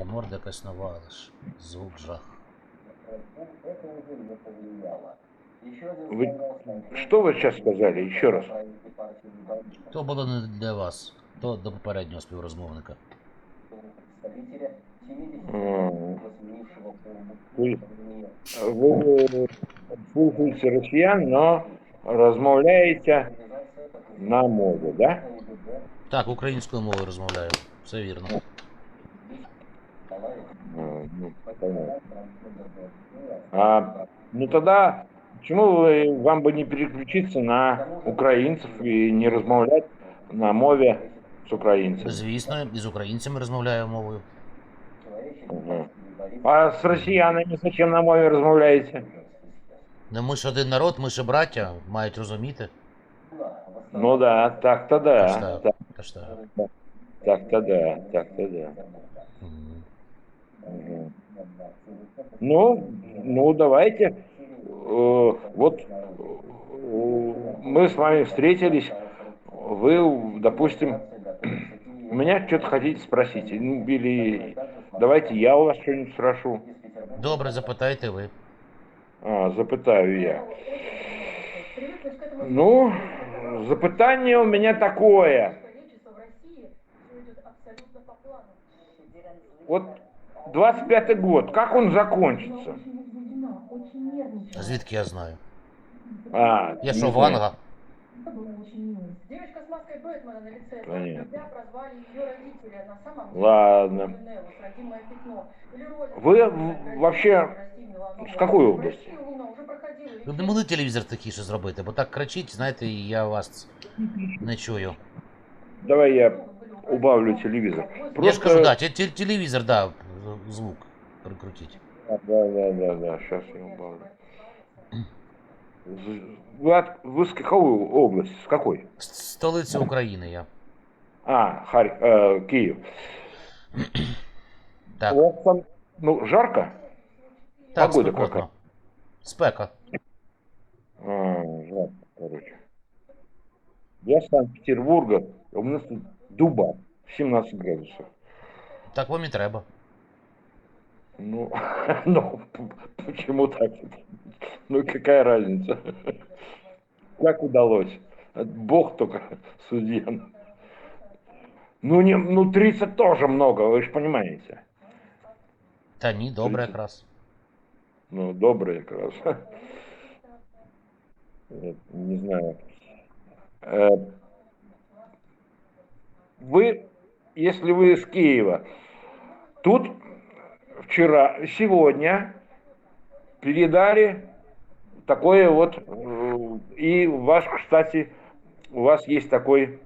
І морда якась нова, але ж звук жах. Вы, что вы сейчас сказали? Еще раз. То було не для вас, то до попереднього співрозмовника. М, Вы, вы слушаете россиян, но розмовляєте на мові, да? Так, українською мовою розмовляю. Все вірно. А, ну, тогда, почему вы, вам бы не переключиться на українців і не розмовляти на мові з українцями? Звісно, і з українцями розмовляю мовою. Мгм. А з росіянами зачем на мові розмовляєте? Ну ми ж один народ, ми ж браття, мають розуміти. Ну да, так-то да. та ж так. так-то да, так-то да. Ну, ну давайте. Э, Вот э, мы с вами встретились. Вы, допустим, у меня что-то хотите спросить. Ну, Или давайте я у вас что-нибудь спрошу. Добре, запитайте ви. А, запитаю я. Ну, запитання у меня такое. Вот 25 год, как он закончится? А звідки я знаю? А, Я не що, знаю. Ванга? Девочка с маской Бэтмена на лице. Понятно. Тебя прозвали ее родители, на самом деле Ладно. Неллус, родимое пятно. Или ролик, Вы в- вообще с какой В области? Уже проходила Ви б не могли телевізор тихіше зробити, бо так кричить, знаєте, і я вас не чую. Давай я убавлю телевизор. Я ж Просто... кажу, да, те- те- телевізор, да, звук прикрутіть. А, Да, да, да, да, сейчас я убавлю. З- Вы, от, вы с какой области? С какой? С- Столиця України я. А, Харь... э, Киев. Так, У вас там, ну, жарко? так, погода спекотно. какая? Спека. А, жарко, короче. Я с Санкт-Петербурга, у нас тут дуба, 17 градусов. Так вам і треба. Ну, ну, почему так? Ну, какая разница? Как удалось? Бог только судья. Ну, не, ну, 30 тоже много, вы же понимаете. Та ні, добре якраз. Ну, добрый как раз. Не знаю. Э, Вы, если вы из Киева, тут вчера, сегодня передали такое вот, э, и у вас, кстати, у вас есть такой,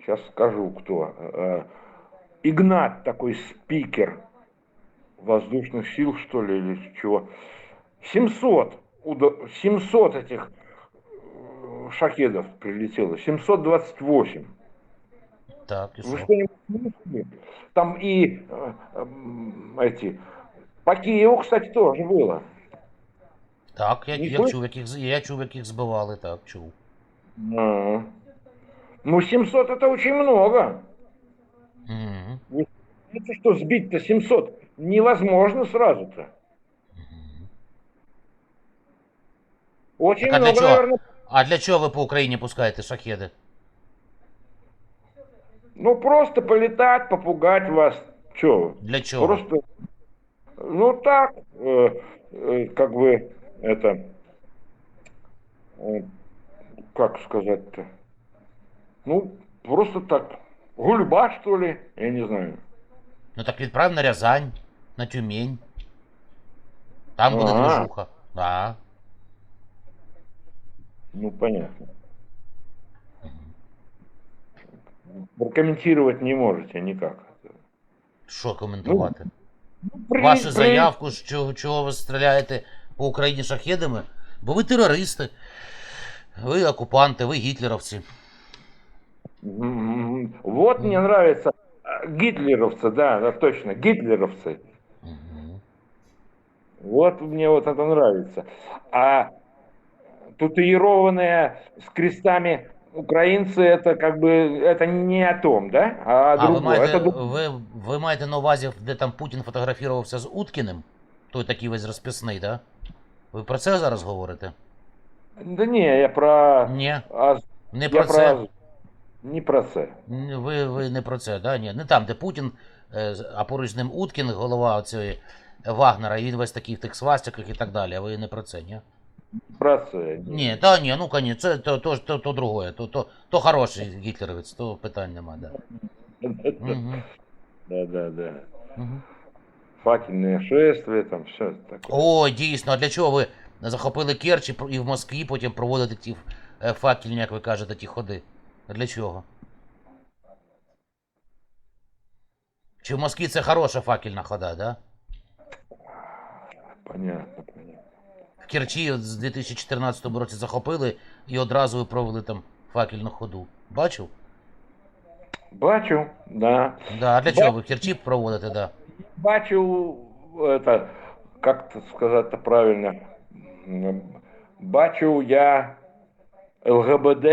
сейчас скажу кто, э, Игнат такой спикер воздушных сил, что ли, или чего. 700, уда- 700 этих э, шахедов прилетело, 728. Так, і Вы що? что-нибудь слышали? Там и э, м, эти, по Киеву, кстати, тоже было. Так, я, Ні, я ви- чув, яких, з- я чув, яких збивали, так, чув. А. Ну, 700 это очень много. Угу. Это что, сбить-то 700 невозможно сразу-то. Очень Так а для много, чего? наверное. А для чого ви по Україні пускаєте шахеди? Ну, просто полетать, попугать вас. Че? Для чого? Просто, ну так, э, э, как бы это, э, как сказать-то, ну просто так, гульба что ли, я не знаю. Ну так відправ на Рязань, на Тюмень. Там буде А. движуха. Да. Ну понятно. Прокомментировать не можете никак. Що коментувати? Ну, при- Вашу при- заявку, що, чого ви стріляєте по Україні шахедами? Бо ви терористи. Ви окупанти, ви гітлеровці. М, Вот мне нравится а, гитлеровцы, да, да, точно, гитлеровцы. Угу. Вот мне вот это нравится. А татуированные с крестами украинцы это как бы, это не о том, да? А, о А ви другом. маєте, Это друг- ви, ви маєте на увазі, де там Путін фотографувався з Уткіним? Той такий весь розписний, да? Ви про це зараз говорите? Да не, я про... Ні, а, не я про це. Не про це. Ні, Ви, ви не про це, да? Ні, не там, де Путін, е, з- а поруч з ним Уткін, голова цієї Вагнера, і він весь такий в тих свастиках і так далі, а ви не про це, ні? Про це. Ні, та ні, ну конечно, це то, то, то, то другое, то, то, то хороший гітлеровець, то питань нема, да. Угу, Да, да, да. угу. Факельные шествия, там все такое. О, дійсно, а для чого ви захопили Керчь і в Москві потім проводите ті е, факельні, як ви кажете, ті ходи? Для чого? Чи в Москві це хороша факельна хода, да? Понятно, понятно. Керчі з 2014 році захопили і одразу ви провели там факельну ходу. Бачив? Бачу, да. Да, а для чого ви Керчі проводите, да? Бачу, это, как -то сказать-то правильно, бачу я ЛГБД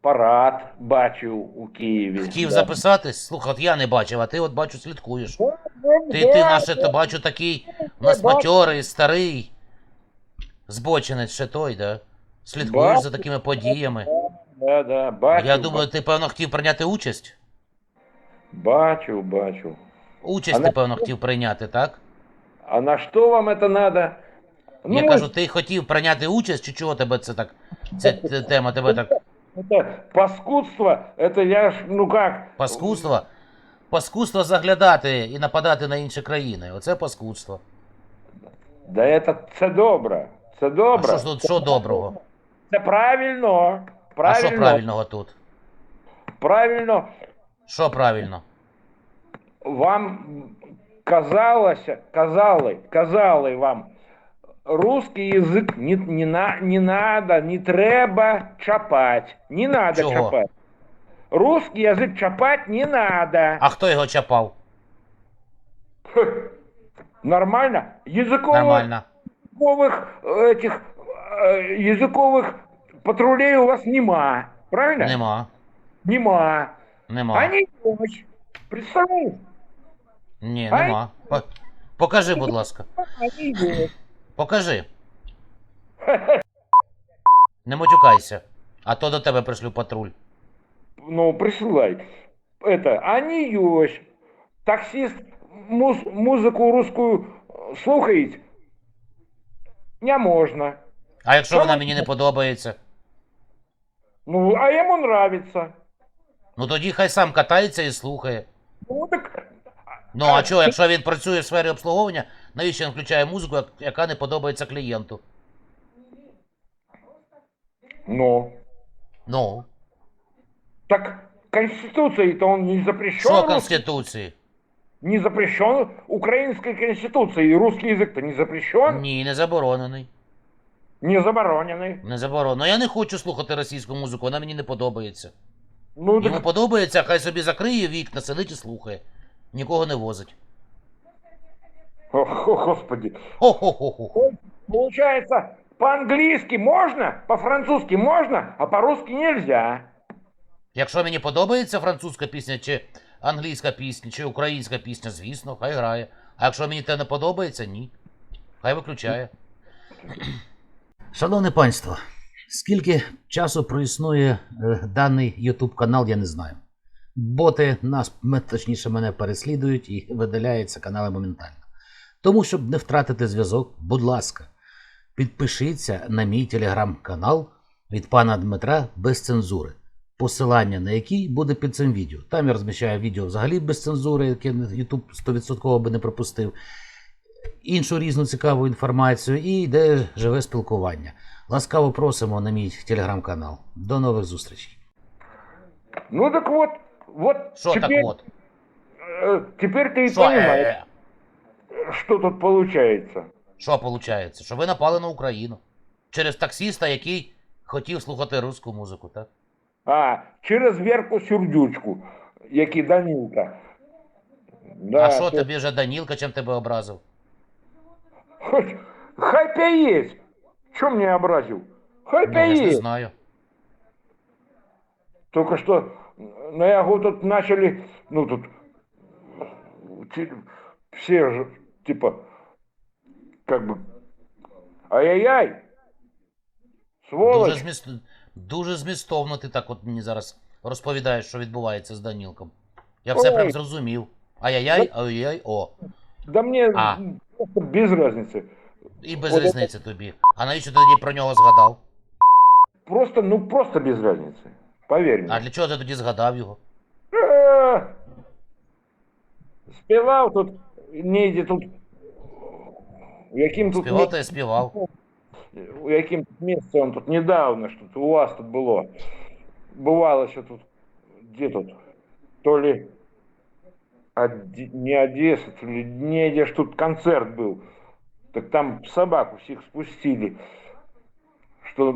парад бачу у Києві. Хотів Да. записатись? Слухай, от я не бачив, а ти от бачу слідкуєш. Ну, Ти, ти наше, то бачу такий у нас матьорий, старий, збочинець ще той, да? Слідкуєш Бачу. за такими подіями. Да, да, бачу. Я думаю, ти, певно, хотів прийняти участь? Бачу, бачу. Участь Але- ти, певно, хотів прийняти, так? А на що вам это надо? Ну, Я кажу, ти хотів прийняти участь, чи чого тебе це так? Ця т- тема тебе так это паскудство, это я ж, ну как... паскудство? Паскудство заглядати і нападати на інші країни. Оце паскудство. Да это, це добре, це А добре. що ж тут, що доброго? Це правильно, А правильно, що правильного тут? правильно. Що правильно? Вам казалося, казали, казали вам, русский язик не, не, на, не надо, не треба чапать, не надо Чого? чапать. Русский язик чапать не надо. А хто його чапав? Нормально? Языковых, Нормально языковых, э, этих, э, языковых патрулей у вас нема. Правильно? Нема. Нема. Нема. Они есть. Представляешь? Ні, А? нема. По- Покажи, будь ласка. Они есть. Покажи. Не матюкайся. А то до тебе пришлю патруль. Ну, присылай. Это, они есть. Таксист муз, музыку русскую э, слухает? не можно. А якщо Що вона мені не подобається? Ну, а ему нравится. Ну тоді хай сам катається і слухає. Ну, так... Ну а чого, якщо він працює в сфері обслуговування, навіщо він включає музику, яка не подобається клієнту? Ну, Ну, так Конституцией-то он не запрещен. що Конституції? Не запрещен украинской конституцией. Русский язык-то не запрещен, Ні, не заборонений. не забороненный. Не заборонено. Я не хочу слухати російську музику, вона мені не подобається. Ну, Йому так, подобається, хай собі закриє вікна, сидить і слухає. Нікого не возить. О, господи. Хо-хо-хо-хо. Получается, по-английски можно, по-французски можно, а по-русски нельзя. Якщо мені подобається французька пісня, чи англійська пісня, чи українська пісня, звісно, хай грає. А якщо мені те не подобається, ні. Хай виключає. Шановне панство, скільки часу проіснує е, даний YouTube канал, я не знаю. Боти нас, точніше, мене переслідують і видаляються канали моментально. Тому, щоб не втратити зв'язок, будь ласка, підпишіться на мій телеграм-канал від пана Дмитра без цензури посилання на який буде під цим відео. Там я розміщаю відео взагалі без цензури, яке YouTube 100% би не пропустив, іншу різну цікаву інформацію і йде живе спілкування. Ласкаво просимо на мій телеграм-канал. До нових зустрічей. Ну так вот, вот Що теперь, так от? э, теперь ты и Що, понимаешь, е, что тут получается. що виходить? Що ви напали на Україну через таксіста, який хотів слухати русську музику, так? А, через Верку Сюрдючку, який Данилка. Да, а що то- тобі вже Данілка, чим тебе образив? Хоть, хай пя есть. Что мне образил? Хай Ну, я ж не знаю. Только что на Ягу тут начали, ну тут все же, типа, как бы, ай-яй-яй, сволочь. Дуже, зміст... Дуже змістовно ти так от мені зараз розповідаєш, що відбувається з Данілком. Я все Ой. прям зрозумів. Ай-яй-яй, ай-яй, о. Да мне А. просто без разницы. І без От- різниці тобі. А навіщо ти тоді про нього згадав? Просто, ну просто без разницы. Поверь мне. А для чого ти тоді згадав його? Е, Співав тут, нейде тут, яким тут, Співав та й співав. у яким тут місце он тут недавно, що тут у вас тут було. Бувало, що тут, де тут, то ли Оде- не Одесса, то ли не ж тут концерт был. Так там собак всех спустили, что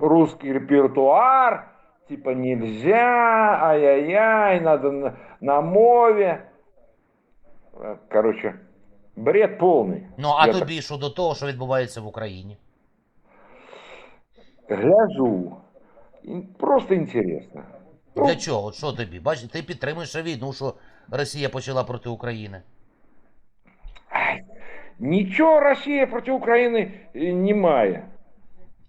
русский репертуар, типа нельзя, ай-яй-яй, надо на, на мове. Э, Короче, бред полный. Ну, а Я тобі що до того, що відбувається в Україні? так гляжу. И Просто интересно. Ну, Для чого? От що тобі? Бачиш, ти підтримуєш війну, що Росія почала проти України. ай, Ничего Россия против Украины э, не має.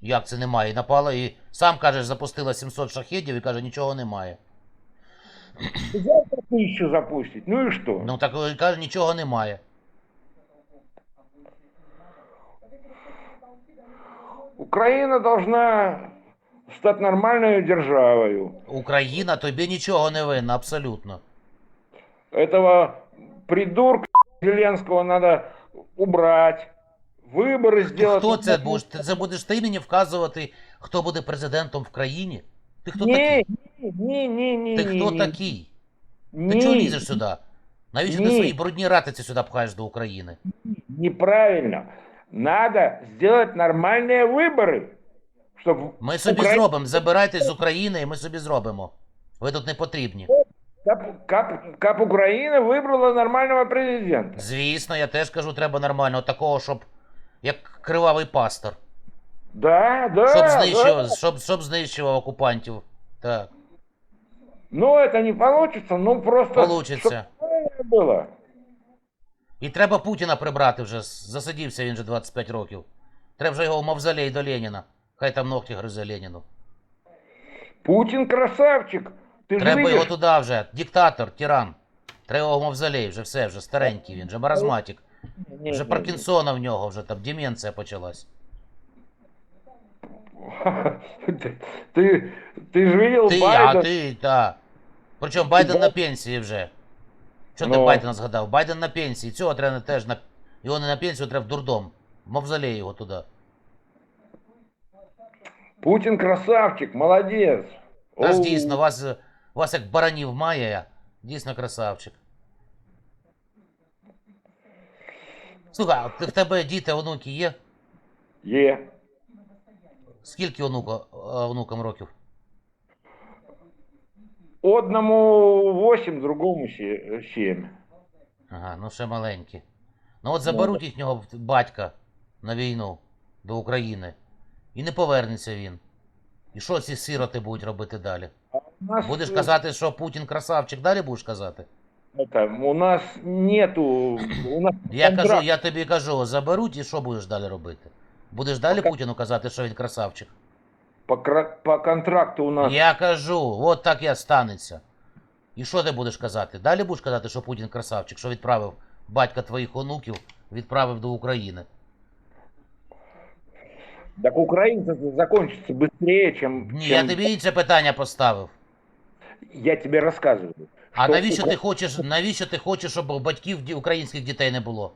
Як це немає? Напала і сам кажеш, запустила 700 шахедів і каже, нічого немає. Завтра тысячу запустить. Ну и что? Ну так е, каже, нічого немає. Украина должна стать нормальной державою. Україна тобі нічого не винна, абсолютно. Этого придурка Зеленского надо убрать. Выборы сделать. Хто це будеш? Ти це будеш ти мені вказувати, хто буде президентом в країні? Ти хто Не, такий? не, не, не, Ти не, хто не, такий? не, Ти чого лізеш сюди? Навіщо ти Ні. свої брудні ратиці сюди пхаєш до України? Неправильно. Надо сделать нормальные выборы. Чтобы Ми собі зробимо, забирайтесь з України, і ми собі зробимо. Ви тут не потрібні. Как, как, как Украина выбрала нормального президента. Звісно, я теж кажу, треба нормально, такого, щоб як кривавий пастор. Да, да. Щоб да. знищував, щоб, щоб знищував окупантів. Так, Но это не получится, ну просто... получиться. чтоб правильно было. І треба Путіна прибрати вже. Засидівся він вже 25 років. Треба вже його в мавзолей до Леніна. Хай там ногті гризе Леніну. Путин красавчик. Ты же Треба видишь? його туди вже. Диктатор, тиран. Треба його в мавзолей, вже все, вже старенький він, вже маразматик. Не, Вже не, Паркінсона в нього, вже там деменція почалась. Ты, ты, ты же видел Ти, Байден? а ти, так. Причому Байден на пенсії вже. Що ти Ну. Байдена згадав? Байден на пенсії. Цього треба теж на. Його не на пенсію, треба в дурдом. Мавзолей його туди. Путин красавчик, молодец. Раз Оу. дійсно, вас, вас як баранів має, дійсно красавчик. Слухай, а в тебе діти, онуки є? Є. Скільки онука, е, онукам років? Одному 8, другому 7. Ага, ну ще маленькі. Ну от заберуть їхнього батька на війну до України. І не повернеться він. І що ці сироти будуть робити далі? Будеш казати, що Путін красавчик, далі будеш казати? Это, у нас нету... У нас Я контракт. кажу, я тобі кажу, заберуть і що будеш далі робити? Будеш далі Путіну казати, що він красавчик? По, кра- по контракту у нас... Я кажу, от так і станеться. І що ти будеш казати? Далі будеш казати, що Путін красавчик, що відправив батька твоїх онуків, відправив до України. Так украинцы закончится быстрее, чем... Ні, чем- я тобі інше питання поставив. Я тебе рассказываю. А що навіщо Укра- ти хочеш, навіщо ти хочеш, щоб у батьків ді- українських дітей не було?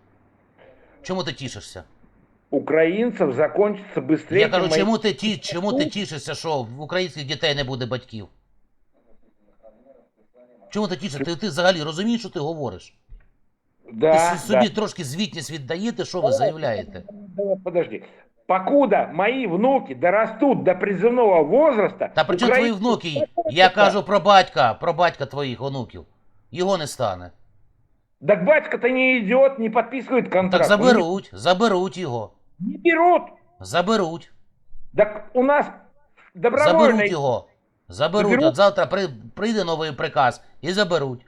Чому ти тішишся? Украинцев закончится быстрее, Я кажу, чем мои- чому ти ті, чому ти тішишся, що в українських дітей не буде батьків? Чому ти тішишся? Ти, ти взагалі розумієш, що ти говориш? Да, ти с- собі да. трошки звітність віддаєте, що ви заявляєте? Давай, Подожди. Покуда мои внуки дорастут до призывного возраста... Та при чому твої украинцы- внуки? Я кажу про батька, про батька твоїх онуків. Його не стане. Так батька-то не идет, не подписывает контракт. Так заберуть, заберуть його. Не берут. Заберуть. Так у нас. Заберуть його. Заберуть. Заберуть? От завтра при, прийде новий приказ і заберуть.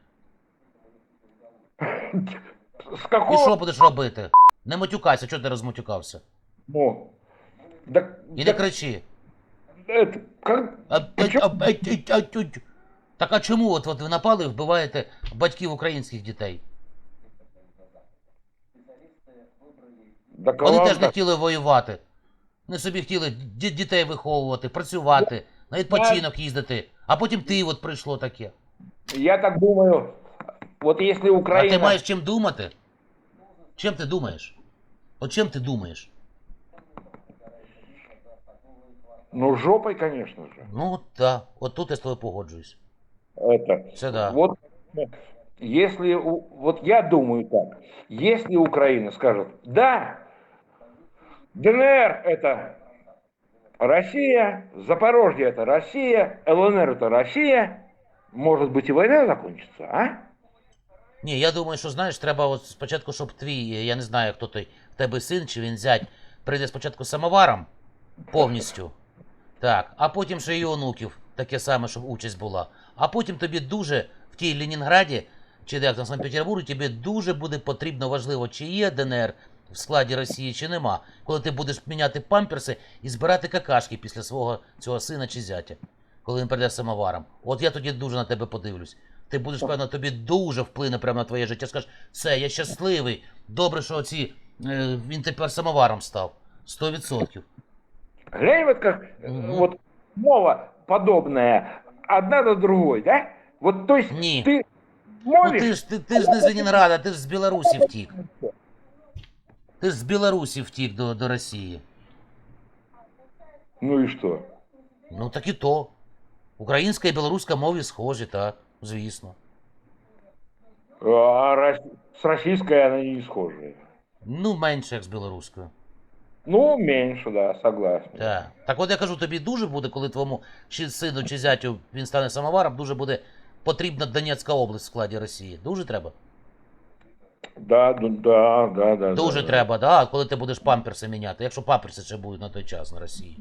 С І какого? що будеш робити? Не матюкайся, чого ти розматюкався? Ну, так, І не так, кричи. это, как, А, а, Причому- а, а, а, а, а, Так а чому от, от ви напали і вбиваєте батьків українських дітей? Да Вони теж не хотіли воювати. Вони собі хотіли ді- дітей виховувати, працювати, на відпочинок їздити. А потім ти от прийшло таке. Я так думаю, вот если А Украина... ти маєш чим думати? Чим ти думаєш? От чим ти думаєш? Ну, жопой, конечно же. Ну так, от тут я з тобою погоджуюсь. Это, Це да. Вот, если, вот я думаю так, если Украина скажет, да, ДНР это Россия, Запорожье это Россия, ЛНР это Россия, может быть и война закончится, а? Ні, я думаю, що знаєш, треба от спочатку, щоб твій, я не знаю, хто той в тебе син чи він зять, прийде спочатку самоваром повністю. Так, а потім ще й онуків, таке саме, щоб участь була. А потім тобі дуже в тій Ленінграді, чи як там Санкт-Петербурзі, тобі дуже буде потрібно важливо, чи є ДНР в складі Росії, чи нема. Коли ти будеш міняти памперси і збирати какашки після свого цього сина чи зятя, коли він прийде самоваром. От я тоді дуже на тебе подивлюсь. Ти будеш, певно, тобі дуже вплине прямо на твоє життя. Скажеш, все, я щасливий. Добре, що оці, е, він тепер самоваром став. Сто відсотків. Глянь, вот как, э, вот мова подобная, одна до другой, да? Вот, то есть Не. ты Ну ти ж ти, ти ж не з Ленінграда, ти ж з Білорусі втік. Ти ж з Білорусі втік до, до Росії. ну и что? Ну так і то. Українська і білоруська мові схожі, так, звісно. А рос- с российской она не схожая. Ну, менше, як з білоруською. Ну, меньше, да, согласен. Так. Так от я кажу, тобі дуже буде, коли твоєму чи сину, чи зятю він стане самоваром, дуже буде потрібна Донецька область в складі Росії. Дуже треба. Да, да, да, да, да. Дуже да, треба, да, коли ти будеш памперси міняти, якщо памперси ще будуть на той час на Росії.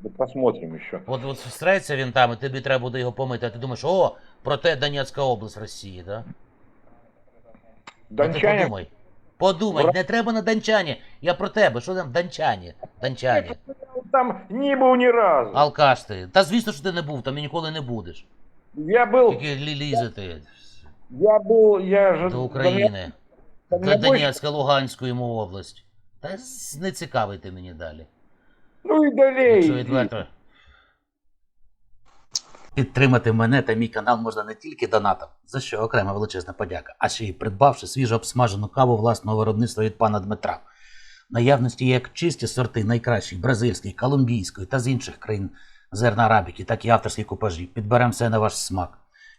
Да. посмотрим еще. От, от встречся він там, і тобі треба буде його помити, а ти думаєш, о, проте Донецька область Росії, да? Ну, ти Дончане, подумай. Подумай, не треба на Дончані. Я про тебе, що там Дончані? Дончані. там не был ни разу. Алкаш ти. Та звісно, що ти не був, там і ніколи не будеш. Я был, Тільки лі- лізати я был, я же... до України. Больше- Донецька, Луганську йому область. Та не цікавий ти мені далі. Ну и далее. Якщо відверто. Підтримати мене та мій канал можна не тільки донатом, за що окрема величезна подяка, а ще й придбавши свіжо обсмажену каву власного виробництва від пана Дмитра. В наявності як чисті сорти найкращих бразильської, колумбійської та з інших країн зерна арабіки, так і авторські купажі. Підберемо все на ваш смак.